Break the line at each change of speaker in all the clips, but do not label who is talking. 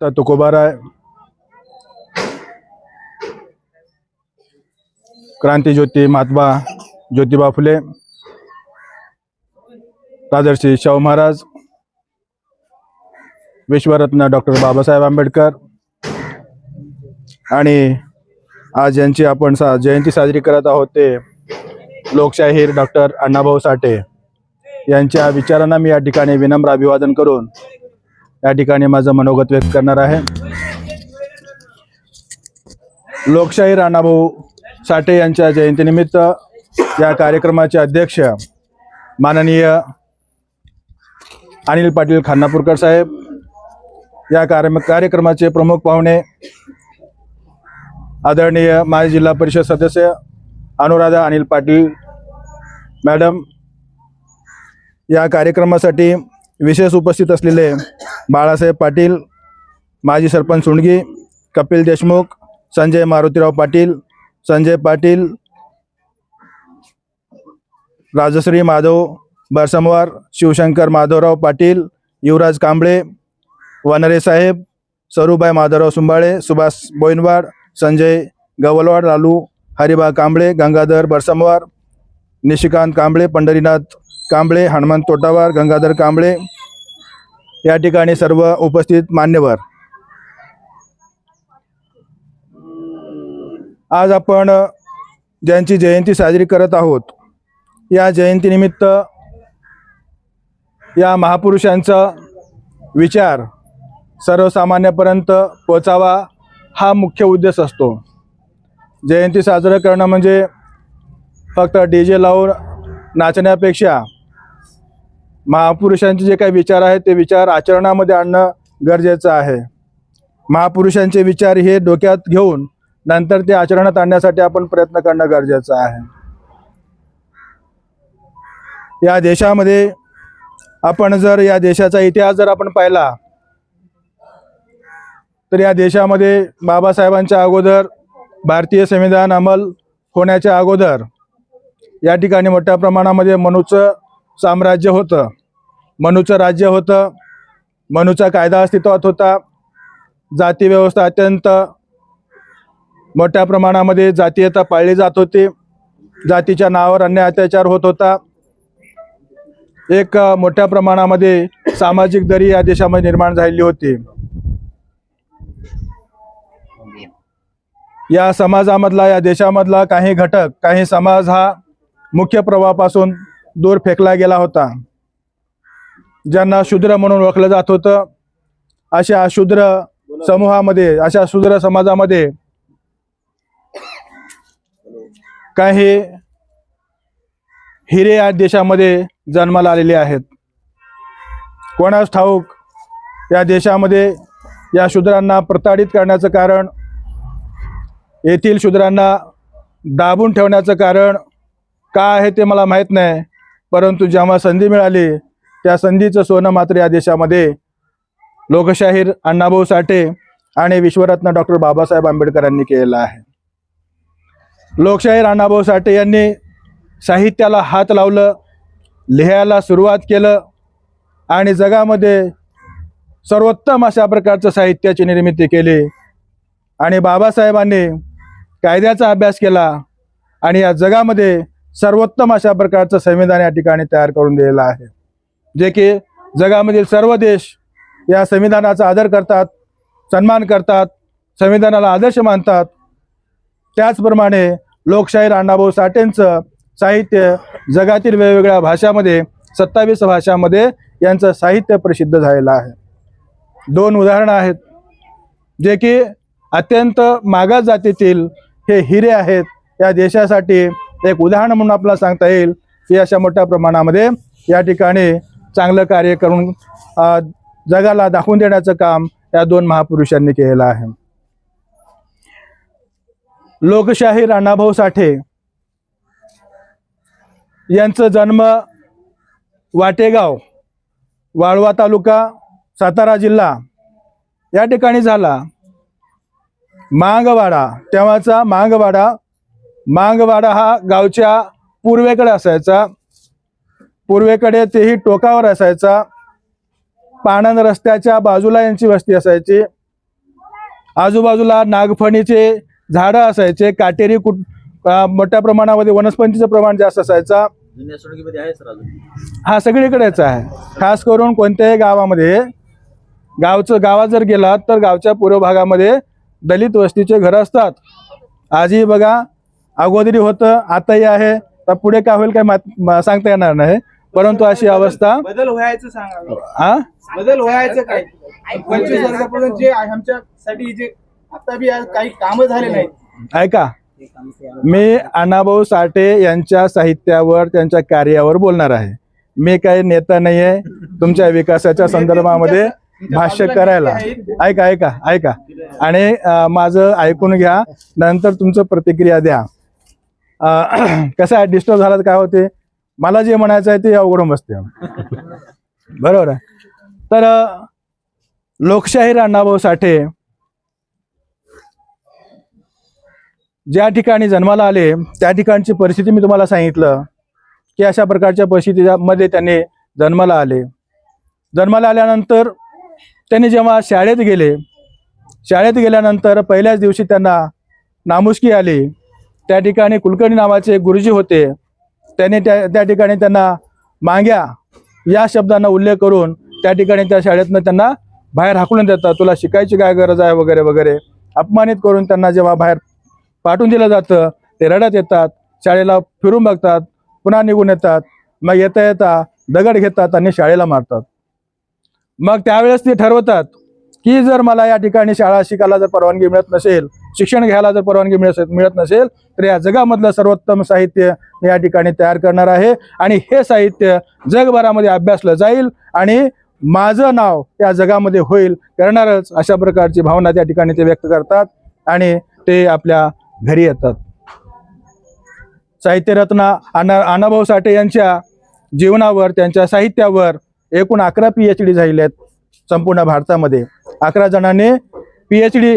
शकता तुकोबारा क्रांती ज्योती महात्मा ज्योतिबा फुले राजर्षी शाहू महाराज विश्वरत्न डॉक्टर बाबासाहेब आंबेडकर आणि आज यांची आपण सा जयंती साजरी करत आहोत ते लोकशाहीर डॉक्टर अण्णाभाऊ साठे. यांच्या विचारांना मी या ठिकाणी विनम्र अभिवादन करून या ठिकाणी माझं मनोगत व्यक्त करणार आहे. लोकशाही राणाभाऊ साठे यांच्या जयंतीनिमित्त या कार्यक्रमाचे अध्यक्ष माननीय अनिल पाटील खानापूरकर साहेब या कार्य कार्यक्रमाचे प्रमुख पाहुणे आदरणीय माजी जिल्हा परिषद सदस्य अनुराधा अनिल पाटील मॅडम या कार्यक्रमासाठी विशेष उपस्थित असलेले बाळासाहेब पाटील माजी सरपंच सुंडगी कपिल देशमुख संजय मारुतीराव पाटील संजय पाटील राजश्री माधव बरसमवार शिवशंकर माधवराव पाटील युवराज कांबळे वनरे साहेब सरूबाई माधवराव सुंबाळे सुभाष बोईनवाड संजय गवलवाड लालू हरिबा कांबळे गंगाधर बरसमवार निशिकांत कांबळे पंढरीनाथ कांबळे हनुमंत तोटावार गंगाधर कांबळे या ठिकाणी सर्व उपस्थित मान्यवर. आज आपण ज्यांची जयंती साजरी करत आहोत या जयंतीनिमित्त या महापुरुषांचा विचार सर्वसामान्यापर्यंत पोचावा हा मुख्य उद्देश असतो. जयंती साजरं करणं म्हणजे फक्त डी जे लावून नाचण्यापेक्षा महापुरुषांचे जे काही विचार आहेत ते विचार आचरणामध्ये आणणं गरजेचं आहे. महापुरुषांचे विचार हे डोक्यात घेऊन नंतर ते आचरणात आणण्यासाठी आपण प्रयत्न करणं गरजेचं आहे. या देशामध्ये आपण जर या देशाचा इतिहास जर आपण पाहिला तर या देशामध्ये बाबासाहेबांच्या अगोदर भारतीय संविधान अंमल होण्याच्या अगोदर या ठिकाणी मोठ्या प्रमाणामध्ये मनुचं साम्राज्य होतं. मनूचं राज्य होतं. मनूचा कायदा अस्तित्वात होता. जाती व्यवस्था अत्यंत मोठ्या प्रमाणामध्ये जातीयता पाळली जात होती. जातीच्या नावावर अन्याय अत्याचार होत होता. एक मोठ्या प्रमाणामध्ये सामाजिक दरी या देशामध्ये निर्माण झालेली होती. या समाजामधला या देशामधला काही घटक काही समाज हा मुख्य प्रवाहापासून दूर फेकला गेला होता. ज्यांना शूद्र म्हणून ओळखलं जात होतं अशा शूद्र समूहामध्ये अशा शूद्र समाजामध्ये काही हिरे या देशामध्ये जन्माला आलेले आहेत. कोणास ठाऊक या देशामध्ये या शूद्रांना प्रताडित करण्याचं कारण येथील शूद्रांना दाबून ठेवण्याचं कारण काय आहे ते मला माहीत नाही. परंतु जेव्हा संधी मिळाली त्या संधीचं सोनं मात्र या देशामध्ये लोकशाहीर अण्णाभाऊ साठे आणि विश्वरत्न डॉक्टर बाबासाहेब आंबेडकरांनी केलेलं आहे. लोकशाहीर अण्णाभाऊ साठे यांनी साहित्याला हात लावलं लिहायला सुरुवात केलं आणि जगामध्ये सर्वोत्तम अशा प्रकारचं साहित्याची निर्मिती केली आणि बाबासाहेबांनी कायद्याचा अभ्यास केला आणि या जगामध्ये सर्वोत्तम अशा प्रकारचं संविधान या ठिकाणी तयार करून दिलेलं आहे. जे की जगामधील सर्व देश या संविधानाचा आदर करतात सन्मान करतात संविधानाला आदर्श मानतात. त्याचप्रमाणे लोकशाहीर अण्णाभाऊ साठेंचं साहित्य जगातील वेगवेगळ्या भाषामध्ये सत्तावीस भाषामध्ये यांचं साहित्य प्रसिद्ध झालेलं आहे. दोन उदाहरणं आहेत. जे की अत्यंत मागास जातीतील हे हिरे आहेत. या देशासाठी एक उदाहरण म्हणून आपल्याला सांगता येईल की अशा मोठ्या प्रमाणामध्ये या ठिकाणी चांगलं कार्य करून जगाला दाखवून देण्याचं काम या दोन महापुरुषांनी केलेलं आहे. लोकशाही अण्णाभाऊ साठे यांचं जन्म वाटेगाव वाळवा तालुका सातारा जिल्हा या ठिकाणी झाला. मांगवाडा तेव्हाचा मांगवाडा मांगवाडा हा गावच्या पूर्वेकडे असायचा. पूर्वेकडे तेही टोकावर असायचा. पाणंद रस्त्याच्या बाजूला यांची वस्ती असायची. आजूबाजूला नागफणीचे झाडं असायचे. काटेरी कुट मोठ्या प्रमाणामध्ये वनस्पतीचं प्रमाण जास्त असायचा. हा सगळीकडेच आहे. खास करून कोणत्याही गावामध्ये गावचं गावात जर गेलात तर गावच्या पूर्व भागामध्ये दलित वस्तीचे घरं असतात. आजही बघा अगोदरी होतं आताही आहे. तर पुढे काय होईल काय सांगता येणार नाही. परंतु अशी अवस्था
बदल व्हायचं सांगा.
हा
बदल व्हायचं काय? पंचवीस वर्षापर्यंत जे आमच्यासाठी जे आता बी आज काही कामं झाले नाहीत.
ऐका. मी अण्णाभाऊ साठे यांच्या साहित्यावर त्यांच्या कार्यावर बोलणार आहे. मी काही नेता नाही आहे तुमच्या विकासाच्या संदर्भामध्ये भाष्य करायला. ऐका ऐका ऐका. आणि माझं ऐकून घ्या. नंतर तुमचं प्रतिक्रिया द्या. कसं आहे डिस्टर्ब झालं तर काय होते? मला जे म्हणायचं आहे ते अवघडून बसते. बरोबर आहे. तर लोकशाहीर अण्णाभाऊ साठे ज्या ठिकाणी जन्माला आले त्या ठिकाणची परिस्थिती मी तुम्हाला सांगितलं की अशा प्रकारच्या परिस्थितीमध्ये त्यांनी जन्माला आले. जन्माला आल्यानंतर त्यांनी जेव्हा शाळेत गेले शाळेत गेल्यानंतर पहिल्याच दिवशी त्यांना नामुष्की आली. त्या ठिकाणी कुलकर्णी नावाचे गुरुजी होते. त्याने त्या त्या ठिकाणी त्यांना माग्या या शब्दांना उल्लेख करून त्या ठिकाणी त्या शाळेतनं त्यांना बाहेर हाकलून देतात. तुला शिकायची काय गरज आहे वगैरे वगैरे. अपमानित करून त्यांना जेव्हा बाहेर पाठवून दिलं जातं ते रडत येतात शाळेला फिरून बघतात पुन्हा निघून येतात. मग येता येता दगड घेतात आणि शाळेला मारतात. मग त्यावेळेस ते ठरवतात की जर मला या ठिकाणी शाळा शिकायला जर परवानगी मिळत नसेल शिक्षण घ्यायला जर परवानगी मिळत मिळत नसेल तर या जगामधलं सर्वोत्तम साहित्य मी या ठिकाणी तयार करणार आहे. आणि हे साहित्य जगभरामध्ये अभ्यासलं जाईल आणि माझं नाव या जगामध्ये होईल करणारच अशा प्रकारची भावना त्या ठिकाणी ते व्यक्त करतात आणि ते आपल्या घरी येतात. साहित्यरत्न अना अनाभाऊ साठे यांच्या जीवनावर त्यांच्या साहित्यावर एकूण अकरा पी एच डी झालेल्या आहेत संपूर्ण भारतामध्ये. अकरा जणांनी पी एच डी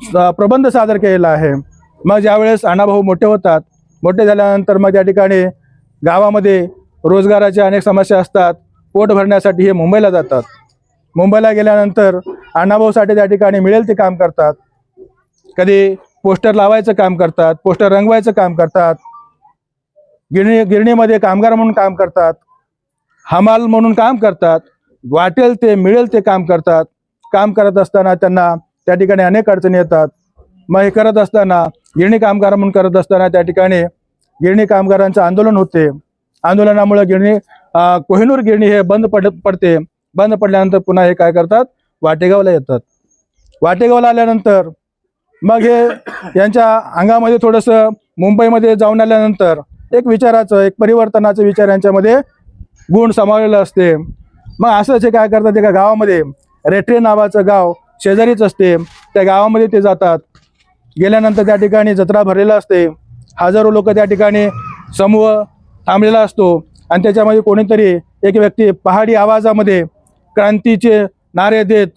प्रबंध सादर केलेला आहे. मग ज्यावेळेस अण्णाभाऊ मोठे होतात मोठे झाल्यानंतर मग त्या ठिकाणी गावामध्ये रोजगाराच्या अनेक समस्या असतात. पोट भरण्यासाठी हे मुंबईला जातात. मुंबईला गेल्यानंतर अण्णाभाऊसाठी त्या ठिकाणी मिळेल ते काम करतात. कधी पोस्टर लावायचं काम करतात पोस्टर रंगवायचं काम करतात. गिरणी गिरणीमध्ये कामगार म्हणून काम करतात. हमाल म्हणून काम करतात. वाटेल ते मिळेल ते काम करतात. काम करत असताना त्यांना त्या ठिकाणी अनेक अडचणी येतात. मग हे करत असताना गिरणी कामगार म्हणून करत असताना त्या ठिकाणी गिरणी कामगारांचं आंदोलन होते. आंदोलनामुळे गिरणी कोहिनूर गिरणी हे बंद पड पडते. बंद पडल्यानंतर पुन्हा हे काय करतात? वाटेगावला येतात. वाटेगावला आल्यानंतर मग हे यांच्या अंगामध्ये थोडंसं मुंबईमध्ये जाऊन आल्यानंतर एक विचाराचं एक परिवर्तनाचं विचार यांच्यामध्ये गुण समावलेलं असते. मग असंच हे काय करतात एका गावामध्ये रेट्रे नावाचं गाव शेजारीच असते त्या गावामध्ये ते जातात. गेल्यानंतर त्या ठिकाणी जत्रा भरलेला असते. हजारो लोक त्या ठिकाणी समूह थांबलेला असतो. आणि त्याच्यामध्ये कोणीतरी एक व्यक्ती पहाडी आवाजामध्ये क्रांतीचे नारे देत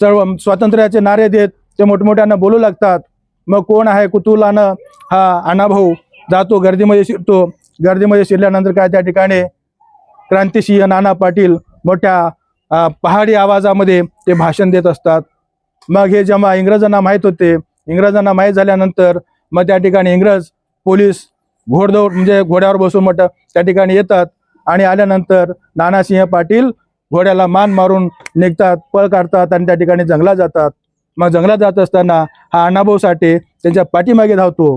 चळव स्वातंत्र्याचे नारे देत ते मोठमोठ्यानं बोलू लागतात. मग कोण आहे कुतुलानं हा अण्णाभाऊ जातो गर्दीमध्ये शिरतो. गर्दीमध्ये शिरल्यानंतर काय त्या ठिकाणी क्रांतिसिंह नाना पाटील मोठ्या पहाडी आवाजामध्ये ते भाषण देत असतात. मग हे जेव्हा इंग्रजांना माहीत होते इंग्रजांना माहीत झाल्यानंतर मग त्या ठिकाणी इंग्रज पोलीस घोडदौड म्हणजे घोड्यावर बसून मोठं त्या ठिकाणी येतात आणि आल्यानंतर नानासिंह पाटील घोड्याला मान मारून निघतात पळ काढतात आणि त्या ठिकाणी जंगलात जातात. मग जंगलात जात असताना हा अण्णाभाऊ साठे त्यांच्या पाठीमागे धावतो.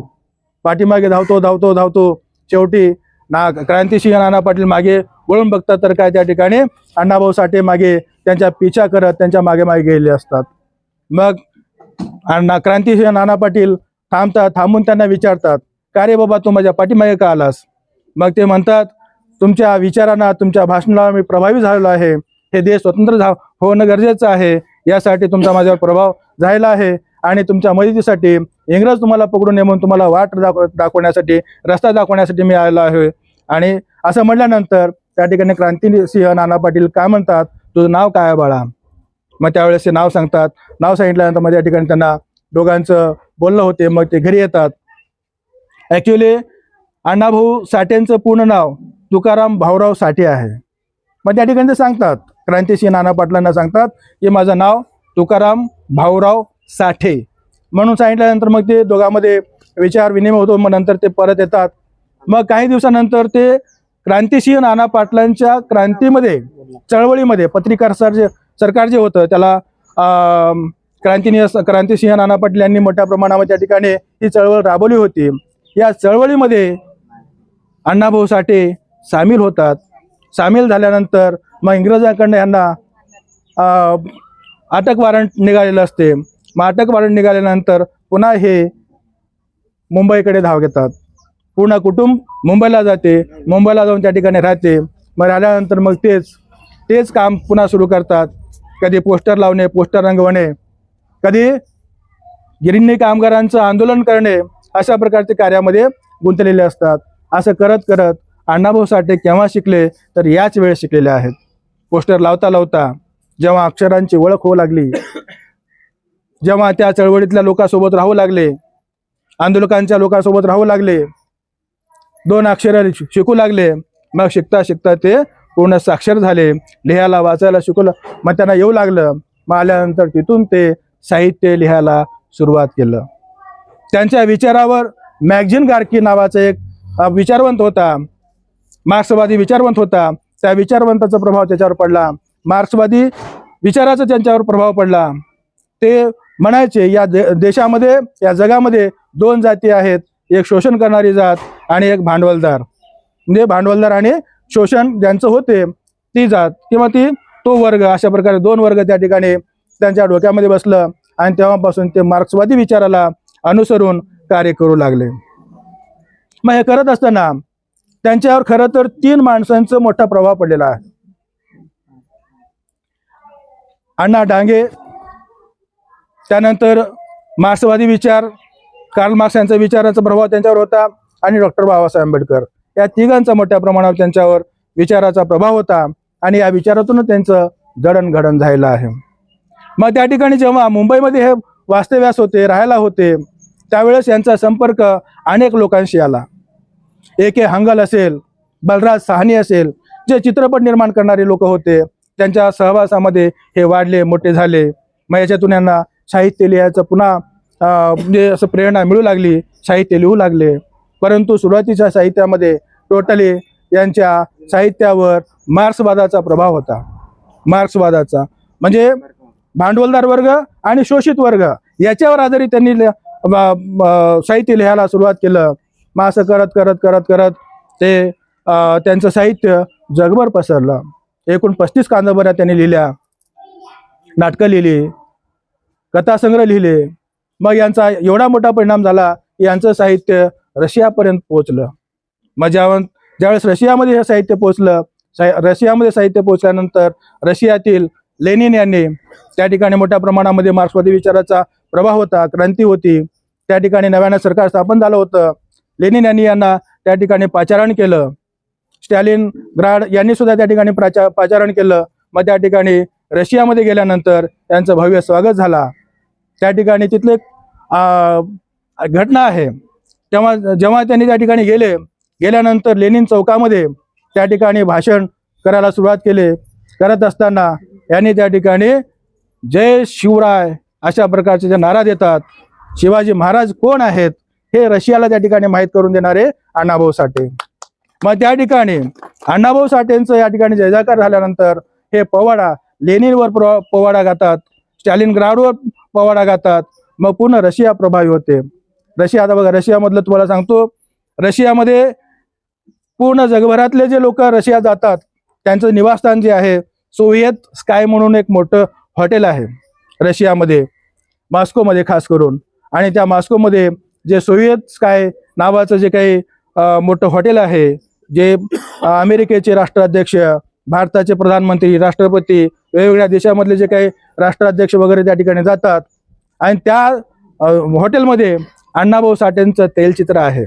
पाठीमागे धावतो धावतो धावतो. शेवटी ना क्रांतिसिंह नाना पाटील मागे वळून बघतात तर काय त्या ठिकाणी अण्णाभाऊ साठे मागे त्यांच्या पिछा करत त्यांच्या मागे मागे गेले असतात. मग अण्णा क्रांतीसिंह नाना पाटील थांबतात थांबून त्यांना विचारतात का रे बाबा तू माझ्या पाठीमागे का आलास? मग ते म्हणतात तुमच्या विचारांना तुमच्या भाषणाला मी प्रभावी झालेलो आहे. हे देश स्वतंत्र झा होणं गरजेचं आहे. यासाठी तुमचा माझ्यावर प्रभाव झालेला आहे आणि तुमच्या मदतीसाठी इंग्रज तुम्हाला पकडून नेमून तुम्हाला वाट दाखव दाखवण्यासाठी रस्ता दाखवण्यासाठी मी आलेलो आहे. आणि असं म्हटल्यानंतर त्या ठिकाणी क्रांतीसिंह नाना पाटील काय म्हणतात? तुझं नाव काय आहे बाळा? मग त्यावेळेस ते नाव सांगतात. नाव सांगितल्यानंतर मग त्या ठिकाणी त्यांना दोघांचं बोलणं होते. मग ते घरी येतात. ॲक्च्युली अण्णाभाऊ साठेंचं पूर्ण नाव तुकाराम भाऊराव साठे आहे. मग त्या ठिकाणी ते सांगतात. क्रांतिसिंह नाना पाटलांना सांगतात की माझं नाव तुकाराम भाऊराव साठे. म्हणून सांगितल्यानंतर मग ते दोघांमध्ये विचार विनिमय होतो. मग नंतर ते परत येतात. मग काही दिवसानंतर ते क्रांतिसिंह नाना पाटलांच्या क्रांतीमध्ये चळवळीमध्ये पत्रिकार सर जे सरकार जे होतं त्याला क्रांतीनिय क्रांतिनिय क्रांतिसिंह नाना पाटील यांनी मोठ्या प्रमाणावर त्या ठिकाणी ही चळवळ राबवली होती. या चळवळीमध्ये अण्णाभाऊ साठे सामील होतात. सामील झाल्यानंतर मग इंग्रजांकडनं यांना अटक वॉरंट निघालेलं असते. मग अटक वॉरंट निघाल्यानंतर पुन्हा हे मुंबईकडे धाव घेतात. पूर्ण कुटुंब मुंबईला जाते. मुंबईला जाऊन त्या ठिकाणी राहते. मग राहिल्यानंतर मग तेच तेच काम पुन्हा सुरू करतात. कधी पोस्टर लावणे पोस्टर रंगवणे कधी गिरिणी कामगारांचं आंदोलन करणे अशा प्रकारचे कार्यामध्ये गुंतलेले असतात. असं करत करत अण्णाभाऊ साठे केव्हा शिकले तर याच वेळेस शिकलेले आहेत. पोस्टर लावता लावता जेव्हा अक्षरांची ओळख होऊ लागली जेव्हा त्या चळवळीतल्या लोकांसोबत राहू लागले आंदोलकांच्या लोकांसोबत राहू लागले दोन अक्षर शिकू लागले. मग शिकता शिकता ते पूर्ण साक्षर झाले. लिहायला वाचायला शिकवलं. मग त्यांना येऊ लागलं. मग आल्यानंतर तिथून ते साहित्य लिहायला सुरुवात केलं. त्यांच्या विचारावर मॅगझिन गार्की नावाचा एक विचारवंत होता. मार्क्सवादी विचारवंत होता. त्या विचारवंताचा प्रभाव त्याच्यावर पडला. मार्क्सवादी विचाराचा त्यांच्यावर प्रभाव पडला. ते म्हणायचे या दे देशामध्ये या जगामध्ये दोन जाती आहेत. एक शोषण करणारी जात आणि एक भांडवलदार. म्हणजे भांडवलदार आणि शोषण ज्यांचं होते ती जात किंवा ती तो वर्ग अशा प्रकारे दोन वर्ग त्या ठिकाणी त्यांच्या डोक्यामध्ये बसलं आणि तेव्हापासून ते मार्क्सवादी विचाराला अनुसरून कार्य करू लागले. मग हे करत असताना त्यांच्यावर खरं तर तीन माणसांचा मोठा प्रभाव पडलेला आहे. अण्णा डांगे त्यानंतर मार्क्सवादी विचार कार्ल मार्क्स यांचा विचाराचा प्रभाव त्यांच्यावर होता आणि डॉक्टर बाबासाहेब आंबेडकर. या तिघांचा मोठ्या प्रमाणावर त्यांच्यावर विचाराचा प्रभाव होता आणि या विचारातूनच त्यांचं जडणघडण झालेलं आहे. मग त्या ठिकाणी जेव्हा मुंबईमध्ये हे वास्तव्यास होते राहायला होते त्यावेळेस यांचा संपर्क अनेक लोकांशी आला. ए के हंगल असेल बलराज साहनी असेल जे चित्रपट निर्माण करणारे लोक होते त्यांच्या सहवासामध्ये हे वाढले मोठे झाले. मग याच्यातून यांना साहित्य लिहायचं पुन्हा म्हणजे असं प्रेरणा मिळू लागली साहित्य लिहू लागले. परंतु सुरुवातीच्या साहित्यामध्ये टोटली यांच्या साहित्यावर मार्क्सवादाचा प्रभाव होता. मार्क्सवादाचा. म्हणजे भांडवलदार वर्ग आणि शोषित वर्ग याच्यावर आधारित त्यांनी साहित्य लिहायला सुरुवात केलं. मग असं करत करत करत करत ते त्यांचं साहित्य जगभर पसरलं. एकूण पस्तीस कादंबऱ्या त्यांनी लिहिल्या. नाटकं लिहिली. कथासंग्रह लिहिले. मग यांचा एवढा मोठा परिणाम झाला की यांचं साहित्य रशियापर्यंत पोहोचलं. मग जेव्हा ज्यावेळेस रशियामध्ये हे साहित्य पोहोचलं साहि रशियामध्ये साहित्य पोहोचल्यानंतर रशियातील लेनिन यांनी त्या ठिकाणी मोठ्या प्रमाणामध्ये मार्क्सवादी विचाराचा प्रभाव होता क्रांती होती. त्या ठिकाणी नव्यानं सरकार स्थापन झालं होतं. लेनिन यांनी यांना त्या ठिकाणी पाचारण केलं. स्टॅलिन ग्राड यांनी सुद्धा त्या ठिकाणी प्राचा पाचारण केलं. मग त्या ठिकाणी रशियामध्ये गेल्यानंतर त्यांचं भव्य स्वागत झाला. त्या ठिकाणी तिथले घटना आहे. तेव्हा जेव्हा त्यांनी त्या ठिकाणी गेले गेल्यानंतर लेनिन चौकामध्ये त्या ठिकाणी भाषण करायला सुरुवात केले. करत असताना यांनी त्या ठिकाणी जय शिवराय अशा प्रकारचे जे नारा देतात शिवाजी महाराज कोण आहेत हे रशियाला त्या ठिकाणी माहीत करून देणारे अण्णाभाऊ साठे. मग त्या ठिकाणी अण्णाभाऊ साठेंचं या ठिकाणी जयजाकार झाल्यानंतर हे पवाडा लेनिनवर पवाडा गातात स्टॅलिन ग्राडवर पवाडा गातात मग पूर्ण रशिया प्रभावी होते. रशिया आता बघा रशियामधलं तुम्हाला सांगतो रशियामध्ये पूर्ण जगभरातले जे लोक रशिया जातात त्यांचं निवासस्थान जे आहे सोव्हिएत स्काय म्हणून एक मोठं हॉटेल आहे रशियामध्ये मॉस्कोमध्ये खास करून. आणि त्या मॉस्कोमध्ये जे सोव्हिएत स्काय नावाचं जे काही मोठं हॉटेल आहे जे अमेरिकेचे राष्ट्राध्यक्ष भारताचे प्रधानमंत्री राष्ट्रपती वेगवेगळ्या देशामधले जे काही राष्ट्राध्यक्ष वगैरे त्या ठिकाणी जातात आणि त्या हॉटेलमध्ये अण्णाभाऊ साठेंचं तेलचित्र आहे.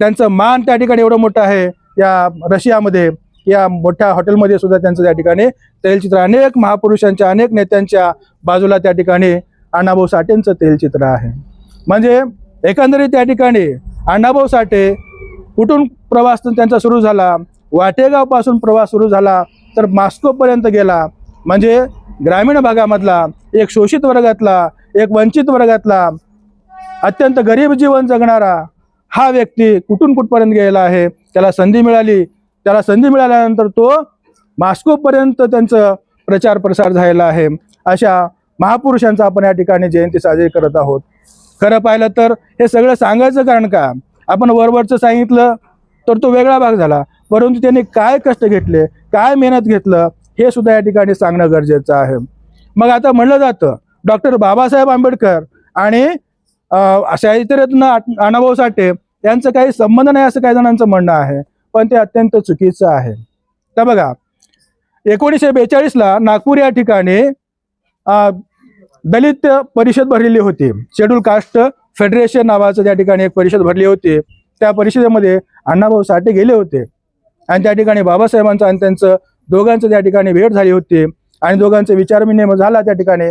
त्यांचं मान त्या ठिकाणी एवढं मोठं आहे या रशियामध्ये या मोठ्या हॉटेलमध्ये सुद्धा त्यांचं त्या ठिकाणी तैलचित्र अनेक महापुरुषांच्या अनेक नेत्यांच्या बाजूला त्या ठिकाणी अण्णाभाऊ साठेंचं तैलचित्र आहे. म्हणजे एकंदरीत त्या ठिकाणी अण्णाभाऊ साठे कुठून प्रवास त्यांचा सुरू झाला वाटेगावपासून प्रवास सुरू झाला तर मॉस्कोपर्यंत गेला. म्हणजे ग्रामीण भागामधला एक शोषित वर्गातला एक वंचित वर्गातला अत्यंत गरीब जीवन जगणारा हा व्यक्ती कुठून कुठपर्यंत गेलेला आहे त्याला संधी मिळाली. त्याला संधी मिळाल्यानंतर तो मास्कोपर्यंत त्यांचं प्रचार प्रसार झालेला आहे. अशा महापुरुषांचा आपण या ठिकाणी जयंती साजरी करत आहोत. खरं पाहिलं तर हे सगळं सांगायचं कारण का? आपण वरवरचं सांगितलं तर तो वेगळा भाग झाला. परंतु त्यांनी काय कष्ट घेतले काय मेहनत घेतलं हे सुद्धा या ठिकाणी सांगणं गरजेचं आहे. मग आता म्हणलं जातं डॉक्टर बाबासाहेब आंबेडकर आणि साहित्यरत्न अण्णाभाऊ साठे यांचं काही संबंध नाही असं काही जणांचं म्हणणं आहे पण ते अत्यंत चुकीचं आहे. तर बघा एकोणीसशे बेचाळीसला नागपूर या ठिकाणी दलित परिषद भरलेली होती. शेड्यूल कास्ट फेडरेशन नावाचं त्या ठिकाणी एक परिषद भरली होती. त्या परिषदेमध्ये अण्णाभाऊ साठे गेले होते. आणि त्या ठिकाणी बाबासाहेबांचं आणि त्यांचं दोघांचं त्या ठिकाणी भेट झाली होती आणि दोघांचं विचारविनिमय झाला त्या ठिकाणी.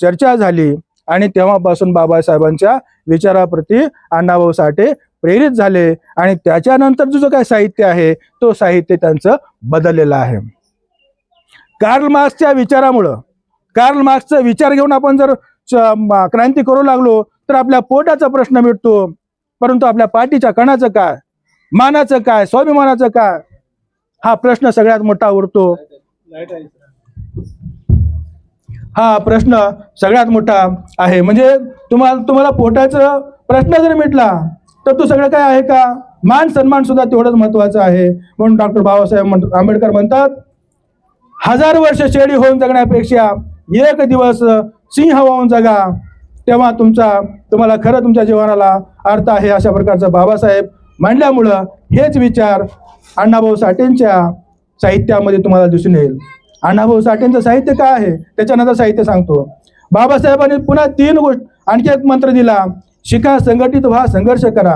चर्चा झाली आणि तेव्हापासून बाबासाहेबांच्या विचाराप्रती अण्णाभाऊ साठे प्रेरित झाले आणि त्याच्यानंतर जो काही साहित्य आहे तो साहित्य त्यांचं बदललेलं आहे. कार्ल मार्क्सच्या विचारामुळं कार्ल मार्क्सचा विचार घेऊन आपण जर च- क्रांती करू लागलो तर आपल्या पोटाचा प्रश्न मिटतो. परंतु आपल्या पाठीच्या कणाचं काय मानाचं काय स्वाभिमानाचं काय? हा प्रश्न सगळ्यात मोठा उरतो हा प्रश्न सगळ्यात मोठा आहे. म्हणजे तुम्हाला तुम्हाला पोटाचा प्रश्न जर मिटला तर तो सगळं काय आहे का? मान सन्मान सुद्धा तेवढंच महत्वाचं आहे. म्हणून डॉक्टर बाबासाहेब आंबेडकर म्हणतात हजार वर्ष शेळी होऊन जगण्यापेक्षा एक दिवस सिंह होऊन जगा. तेव्हा तुमचा तुम्हाला खरं तुमच्या जीवनाला अर्थ आहे. अशा प्रकारचं बाबासाहेब मांडल्यामुळं हेच विचार अण्णाभाऊ साठेंच्या साहित्यामध्ये तुम्हाला दिसून येईल. अण्णाभाऊ साठेंचं साहित्य काय आहे? त्याच्यानंतर साहित्य सांगतो. बाबासाहेबांनी पुन्हा तीन गोष्ट आणखी एक मंत्र दिला. शिका संघटित व्हा संघर्ष करा.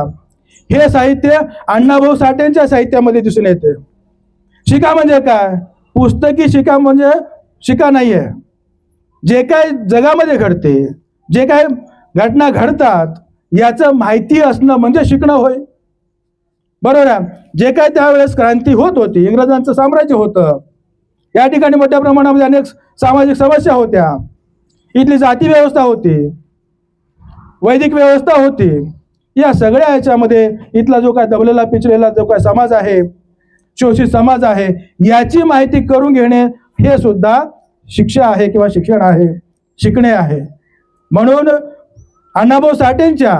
हे साहित्य अण्णाभाऊ साठेंच्या साहित्यामध्ये दिसून येते. शिका म्हणजे काय? पुस्तकी शिका म्हणजे शिका नाही आहे जे काय जगामध्ये घडते जे काय घटना घडतात याचं माहिती असणं म्हणजे शिकणं होय. बरोबर आहे. जे काय त्यावेळेस क्रांती होत होती इंग्रजांचं साम्राज्य होतं या ठिकाणी मोठ्या प्रमाणामध्ये अनेक सामाजिक समस्या होत्या. इथली जाती व्यवस्था होती वैदिक व्यवस्था होती. या सगळ्या याच्यामध्ये इथला जो काय दबलेला पिचलेला जो काय समाज आहे शोषित समाज आहे याची माहिती करून घेणे हे सुद्धा शिक्षा आहे किंवा शिक्षण आहे शिकणे आहे. म्हणून अण्णाभाऊ साठेंच्या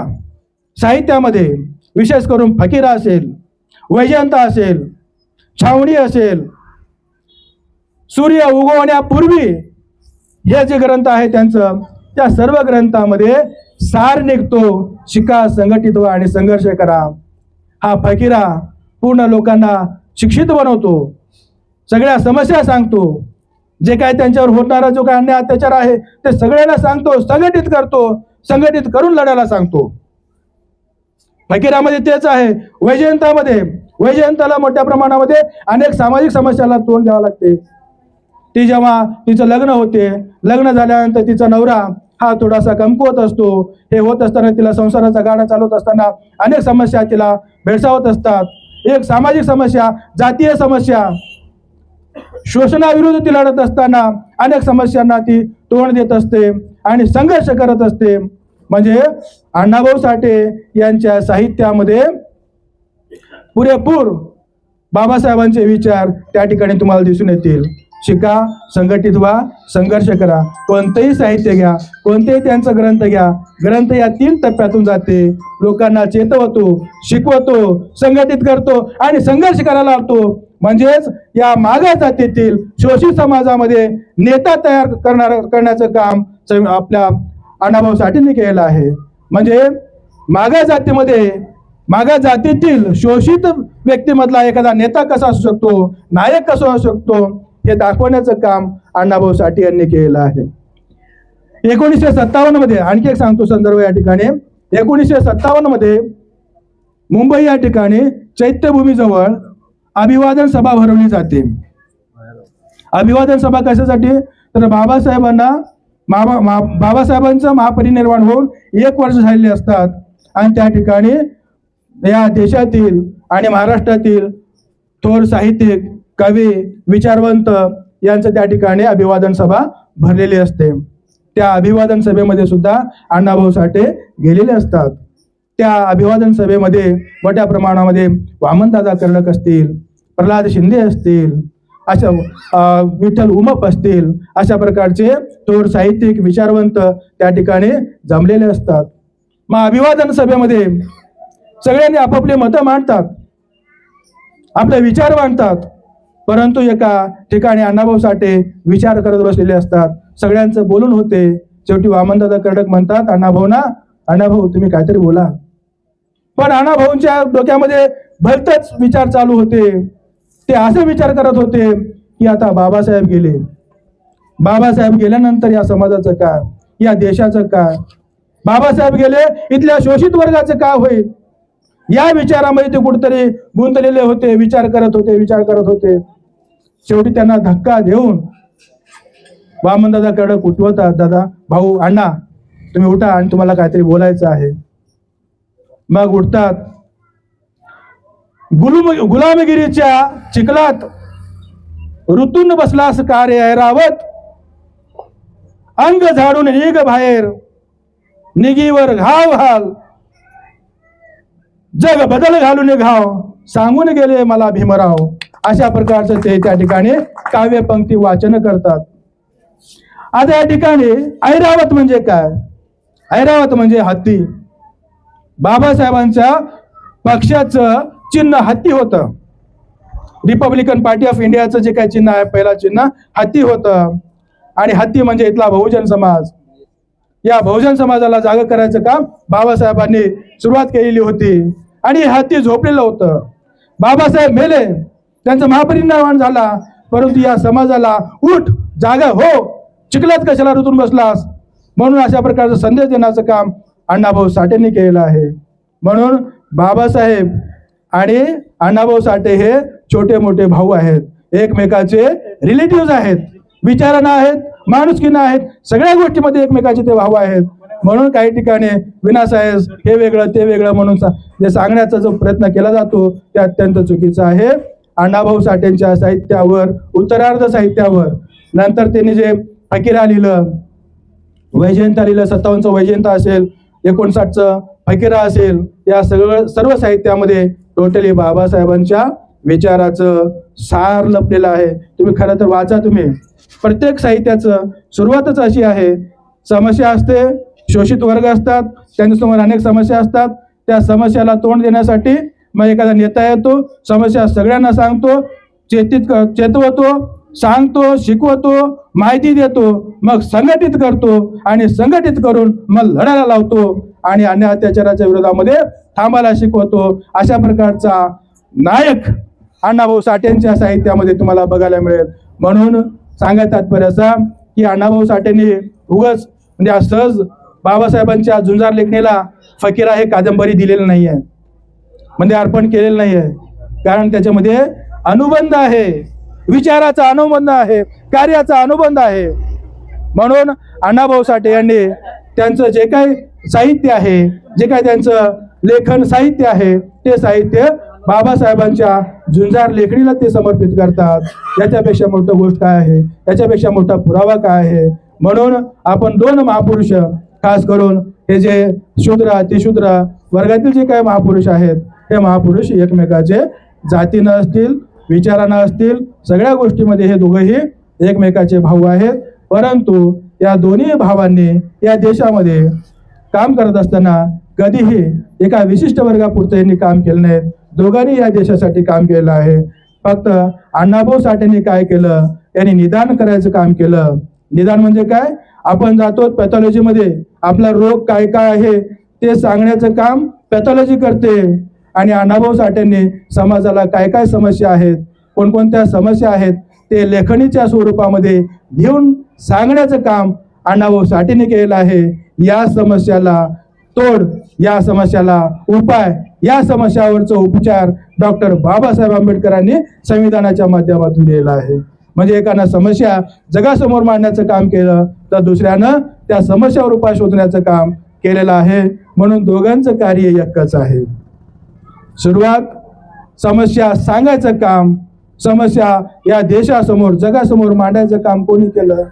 साहित्यामध्ये विशेष करून फकीरा असेल वैजंता असेल छावणी असेल सूर्य उगवण्यापूर्वी हे जे ग्रंथ आहे त्यांचं त्या सर्व ग्रंथामध्ये सार निघतो शिका संघटित व्हा आणि संघर्ष करा. हा फकीरा पूर्ण लोकांना शिक्षित बनवतो. सगळ्या समस्या सांगतो. जे काय त्यांच्यावर होणारा जो काय अन्याय अत्याचार आहे ते सगळ्यांना सांगतो संघटित करतो संघटित करून लढायला सांगतो. फकीरामध्ये तेच आहे. वैजयंतामध्ये वैजयंताला मोठ्या प्रमाणामध्ये अनेक सामाजिक समस्याला तोंड द्यावं लागते. ती जेव्हा तिचं लग्न होते लग्न झाल्यानंतर तिचा नवरा हा थोडासा कमकुवत असतो. हे होत असताना तिला संसाराचा गाडा चालवत असताना अनेक समस्या तिला भेडसावत असतात. एक सामाजिक समस्या जातीय समस्या. शोषणाविरुद्ध ती लढत असताना अनेक समस्यांना ती तोंड देत असते आणि संघर्ष करत असते. म्हणजे अण्णाभाऊ साठे यांच्या साहित्यामध्ये पुरेपूर बाबासाहेबांचे विचार त्या ठिकाणी तुम्हाला दिसून येतील. शिका संघटित व्हा संघर्ष करा. कोणतंही साहित्य घ्या कोणतेही त्यांचा ग्रंथ घ्या ग्रंथ या तीन टप्प्यातून जाते. लोकांना चेतवतो शिकवतो संघटित करतो आणि संघर्ष करायला लावतो. म्हणजेच या मागास जातीतील शोषित समाजामध्ये नेता तयार करणार करण्याचं काम आपल्या अण्णाभाऊ साठेंनी केलेला आहे. म्हणजे मागा जातीमध्ये मागा जातीतील शोषित व्यक्तीमधला एखादा नेता कसा असू शकतो नायक कसा असू शकतो हे दाखवण्याचं काम अण्णाभाऊ साठे यांनी केलेलं आहे. एकोणीसशे सत्तावन्नमध्ये आणखी एक सांगतो संदर्भ या ठिकाणी. एकोणीसशे सत्तावन्नमध्ये मुंबई या ठिकाणी चैत्यभूमीजवळ अभिवादन सभा भरवली जाते. अभिवादन सभा कशासाठी? तर बाबासाहेबांना बाबा मा- बाबासाहेबांचं महापरिनिर्वाण होऊन एक वर्ष झालेले असतात. आणि त्या ठिकाणी या देशातील आणि महाराष्ट्रातील थोर साहित्यिक कवी विचारवंत यांचं त्या ठिकाणी अभिवादन सभा भरलेली असते. त्या अभिवादन सभेमध्ये सुद्धा अण्णाभाऊ साठे गेलेले असतात. त्या अभिवादन सभेमध्ये मोठ्या प्रमाणामध्ये वामनदादा कर्णक असतील प्रल्हाद शिंदे असतील अशा विठ्ठल उमप असतील अशा प्रकारचे थोर साहित्यिक विचारवंत त्या ठिकाणी जमलेले असतात. मग अभिवादन सभेमध्ये सगळ्यांनी आपापले मतं मांडतात. आपले विचार मांडतात. परंतु एका ठिकाणी अण्णाभाऊ साठे विचार करत बसलेले असतात. सगळ्यांचं बोलून होते. शेवटी वामनदादा कर्डक म्हणतात अण्णाभाऊ ना अण्णाभाऊ तुम्ही काहीतरी बोला. पण अण्णाभाऊंच्या डोक्यामध्ये भलतच विचार चालू होते. ते असे विचार करत होते की आता बाबासाहेब गेले. बाबासाहेब गेल्यानंतर या समाजाचं काय? या देशाचं काय? बाबासाहेब गेले इथल्या शोषित वर्गाचं काय होईल? या विचारामध्ये ते कुठतरी गुंतलेले होते विचार करत होते विचार करत होते. शेवटी त्यांना धक्का देऊन वामनदादा कडक उठवतात दादा भाऊ अण्णा तुम्ही उठा आणि तुम्हाला काहीतरी बोलायचं आहे. मग उठतात गुलुम गुलामगिरीच्या चिखलात ऋतून बसलास कार्य ऐरावत. अंग झाडून निघ बाहेर निगीवर घाव घाल. जग बदल घालून घाव सांगून गेले मला भीमराव. अशा प्रकारचं ते त्या ठिकाणी काव्य पंक्ती वाचन करतात. आता या ठिकाणी ऐरावत म्हणजे काय? ऐरावत म्हणजे हत्ती. बाबासाहेबांच्या पक्षाचं चिन्ह हत्ती होतं. रिपब्लिकन पार्टी ऑफ इंडियाचं जे काही चिन्ह आहे पहिला चिन्ह हत्ती होतं. आणि हत्ती म्हणजे इथला बहुजन समाज. या बहुजन समाजाला जाग करायचं काम बाबासाहेबांनी सुरुवात केलेली होती. आणि हत्ती झोपलेलं होतं. बाबासाहेब मेले त्यांचा महापरिनिर्वाण झाला. परंतु या समाजाला उठ जागा हो चिखलात कशाला ऋतून बसलास? म्हणून अशा प्रकारचा संदेश देण्याचं काम अण्णाभाऊ साठेंनी केलेलं आहे. म्हणून बाबासाहेब आणि अण्णाभाऊ साठे हे छोटे मोठे भाऊ आहेत. एकमेकाचे रिलेटिव्ह आहेत. विचारानं आहेत माणुसकीनं आहेत. सगळ्या गोष्टीमध्ये एकमेकाचे ते भाऊ आहेत. म्हणून काही ठिकाणी विनासाहेब हे वेगळं ते वेगळं म्हणून सा- जे सांगण्याचा जो प्रयत्न केला जातो ते अत्यंत चुकीचा आहे. अण्णाभाऊ साठेंच्या साहित्यावर उत्तरार्ध साहित्यावर नंतर त्यांनी जे फकीरा लिहिलं वैजयंता लिहिलं सत्तावन्नचं वैजयंता असेल एकोणसाठचं फकीरा असेल या सगळं सर्व साहित्यामध्ये टोटली बाबासाहेबांच्या विचाराचं सार लपलेलं आहे. तुम्ही खरं तर वाचा तुम्ही. प्रत्येक साहित्याचं सुरुवातच अशी आहे. समस्या असते शोषित वर्ग असतात त्यांच्यासमोर अनेक समस्या असतात. त्या समस्याला तोंड देण्यासाठी मग एखादा नेता येतो समस्या सगळ्यांना सांगतो चेतित चेतवतो. सांगतो शिकवतो माहिती देतो मग संघटित करतो आणि संघटित करून मग लढायला लावतो आणि अन्य अत्याचाराच्या विरोधामध्ये थांबायला शिकवतो. अशा प्रकारचा नायक अण्णाभाऊ साठेंच्या साहित्यामध्ये तुम्हाला बघायला मिळेल. म्हणून सांगायचं तात्पर्य असा की अण्णाभाऊ साठेंनी उगच म्हणजे आज सहज बाबासाहेबांच्या झुंजार लेखणीला फकीरा हे कादंबरी दिलेलं नाही आहे म्हणजे अर्पण केलेलं नाही आहे कारण त्याच्यामध्ये अनुबंध आहे. विचाराचा अनुबंध आहे कार्याचा अनुबंध आहे. म्हणून अण्णाभाऊ साठे यांनी त्यांचं जे काही साहित्य आहे जे काही त्यांचं लेखन साहित्य आहे ते साहित्य बाबासाहेबांच्या झुंजार लेखणीला ते समर्पित करतात. याच्यापेक्षा मोठं गोष्ट काय आहे? याच्यापेक्षा मोठा पुरावा काय आहे? म्हणून आपण दोन महापुरुष खास करून हे जे शूद्र अतिशूद्र वर्गातील जे काही महापुरुष आहेत हे महापुरुष एकमेकाचे जातीनं असतील विचारानं असतील सगळ्या गोष्टीमध्ये हे दोघंही एकमेकाचे भाऊ आहेत. परंतु या दोन्ही भावांनी या देशामध्ये काम करत असताना कधीही एका विशिष्ट वर्गापुरतं यांनी काम केलं नाही दोघांनी या देशासाठी काम केलं आहे. फक्त अण्णाभाऊ साठेंनी काय केलं? यांनी निदान करायचं काम केलं. निदान म्हणजे काय? आपण जातो पॅथॉलॉजीमध्ये आपला रोग काय काय आहे? ते सांगण्याचं काम पॅथॉलॉजी करते. आणि अण्णाभाऊ साठेंनी समाजाला काय काय समस्या आहेत कोणकोणत्या समस्या आहेत ते लेखणीच्या स्वरूपामध्ये घेऊन सांगण्याचं काम अण्णाभाऊ साठेंनी केलेलं आहे. या समस्याला तोड या समस्याला उपाय या समस्यावरचा उपचार डॉक्टर बाबासाहेब आंबेडकरांनी संविधानाच्या माध्यमातून दिलेला आहे. म्हणजे एकानं समस्या जगासमोर मांडण्याचं काम केलं तर दुसऱ्यानं त्या समस्यावर उपाय शोधण्याचं काम केलेलं आहे. म्हणून दोघांचं कार्य एकच आहे. सुरुवात. समस्या सांगायचं काम समस्या या देशासमोर जगासमोर मांडायचं काम कोणी केलं?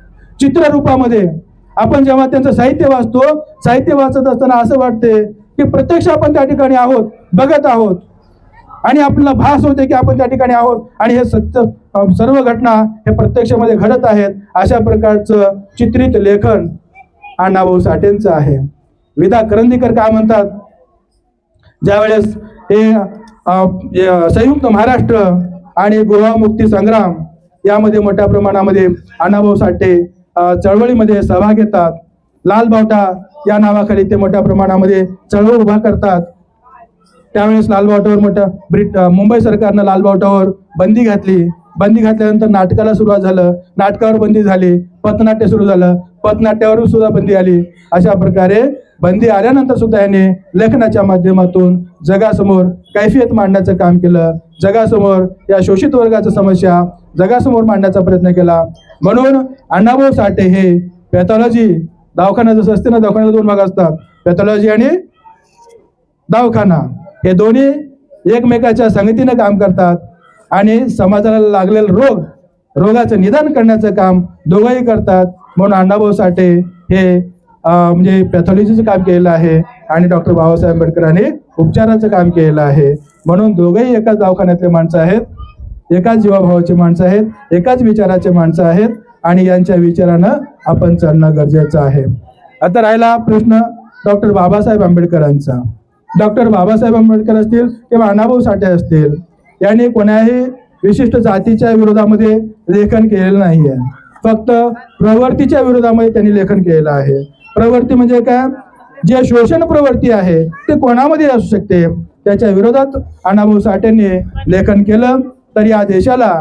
चित्ररूपामध्ये. आपण जेव्हा त्यांचं साहित्य वाचतो साहित्य वाचत असताना असं वाटते की प्रत्यक्ष आपण त्या ठिकाणी आहोत बघत आहोत. आणि आपल्याला भास होते की आपण त्या ठिकाणी आहोत आणि हे सत्य सर्व घटना हे प्रत्यक्षामध्ये घडत आहेत अशा प्रकारचं चित्रित लेखन अण्णाभाऊ साठेंचं आहे. विदा करंदीकर काय म्हणतात? ज्यावेळेस हे संयुक्त महाराष्ट्र आणि गोवामुक्ती संग्राम यामध्ये मोठ्या प्रमाणामध्ये अण्णाभाऊ साठे चळवळीमध्ये सहभाग घेतात. लाल बावटा या नावाखाली ते मोठ्या प्रमाणामध्ये चळवळ उभा करतात. त्यावेळेस लालबावटावर मोठ्या ब्रिट मुंबई सरकारनं लालबावटावर बंदी घातली. बंदी घातल्यानंतर नाटकाला सुरुवात झालं. नाटकावर बंदी झाली. पथनाट्य सुरू झालं. पथनाट्यावर सुद्धा बंदी आली. अशा प्रकारे बंदी आल्यानंतर सुद्धा याने लेखनाच्या माध्यमातून जगासमोर कैफियत मांडण्याचं काम केलं. जगासमोर या शोषित वर्गाच्या समस्या जगासमोर मांडण्याचा प्रयत्न केला. म्हणून अण्णाभाऊ साठे हे पॅथॉलॉजी दवाखाना जसं असते ना दवाखान्याला दोन भाग असतात. पॅथॉलॉजी आणि दवाखाना. हे दोन्ही एकमेकाच्या संगतीनं काम करतात आणि समाजाला लागलेला रोग रोगाचं निदान करण्याचं काम दोघंही करतात. म्हणून अण्णाभाऊ साठे हे म्हणजे पॅथॉलॉजीचं काम केलेलं आहे आणि डॉक्टर बाबासाहेब आंबेडकरांनी उपचाराचं काम केलेलं आहे. म्हणून दोघंही एकाच दवाखान्यातले माणसं आहेत एकाच जीवाभावाची माणसं आहेत एकाच विचाराचे माणसं आहेत आणि यांच्या विचारानं आपण चालणं गरजेचं आहे. आता राहिला प्रश्न डॉक्टर बाबासाहेब आंबेडकरांचा. डॉक्टर बाबासाहेब आंबेडकर असतील किंवा अण्णाभाऊ साठे असतील यांनी कोणाही विशिष्ट जातीच्या विरोधामध्ये लेखन केलेलं नाही आहे फक्त प्रवृत्तीच्या विरोधामध्ये त्यांनी लेखन केलेलं आहे. प्रवृत्ती म्हणजे काय? जे शोषण प्रवृत्ती आहे ते कोणामध्ये असू शकते? त्याच्या विरोधात अण्णाभाऊ साठेंनी लेखन केलं. तर या देशाला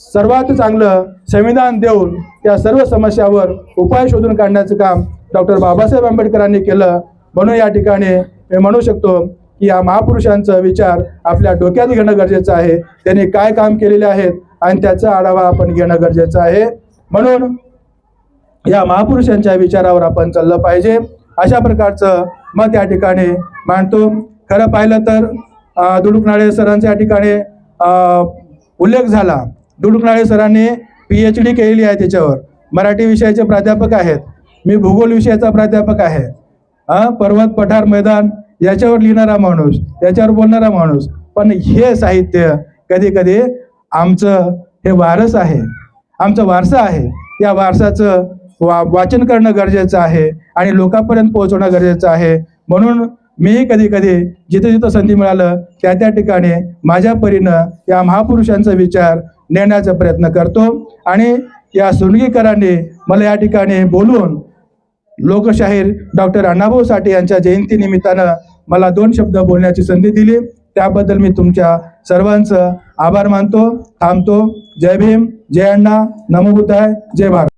सर्वात चांगलं संविधान देऊन त्या सर्व समस्यावर उपाय शोधून काढण्याचं काम डॉक्टर बाबासाहेब आंबेडकरांनी केलं. म्हणून या ठिकाणी मी म्हणू शकतो की या महापुरुषांचा विचार आपल्या डोक्यात घेणं गरजेचं आहे. त्यांनी काय काम केलेले आहेत आणि त्याचा आढावा आपण घेणं गरजेचं आहे. म्हणून या महापुरुषांच्या विचारावर आपण चाललं पाहिजे. अशा प्रकारचं मत या ठिकाणी मांडतो. खरं पाहिलं तर दुडुकनाळे सरांचा या ठिकाणी उल्लेख झाला. दुडुकनाळे सरांनी पी एच डी केलेली आहे त्याच्यावर. मराठी विषयाचे प्राध्यापक आहेत. मी भूगोल विषयाचा प्राध्यापक आहे. पर्वत पठार मैदान याच्यावर लिहिणारा माणूस याच्यावर बोलणारा माणूस. पण हे साहित्य कधी कधी आमचं हे वारस आहे. आमचं वारसा आहे. या वारसाचं वा वाचन करणं गरजेचं आहे आणि लोकांपर्यंत पोहोचवणं गरजेचं आहे. म्हणून मीही कधी कधी जिथे जिथं संधी मिळालं त्या त्या ठिकाणी माझ्या परीनं या महापुरुषांचा विचार नेण्याचा प्रयत्न करतो आणि या सुनगीकरांनी मला या ठिकाणी बोलून लोकशाहीर डॉक्टर अण्णाभाऊ साठे यांच्या जयंतीनिमित्तानं मला दोन शब्द बोलण्याची संधी दिली. त्याबद्दल मी तुमच्या सर्वांचं आभार मानतो थांबतो. जय भीम जय अण्णा नमोबुद्धाय जय भारत.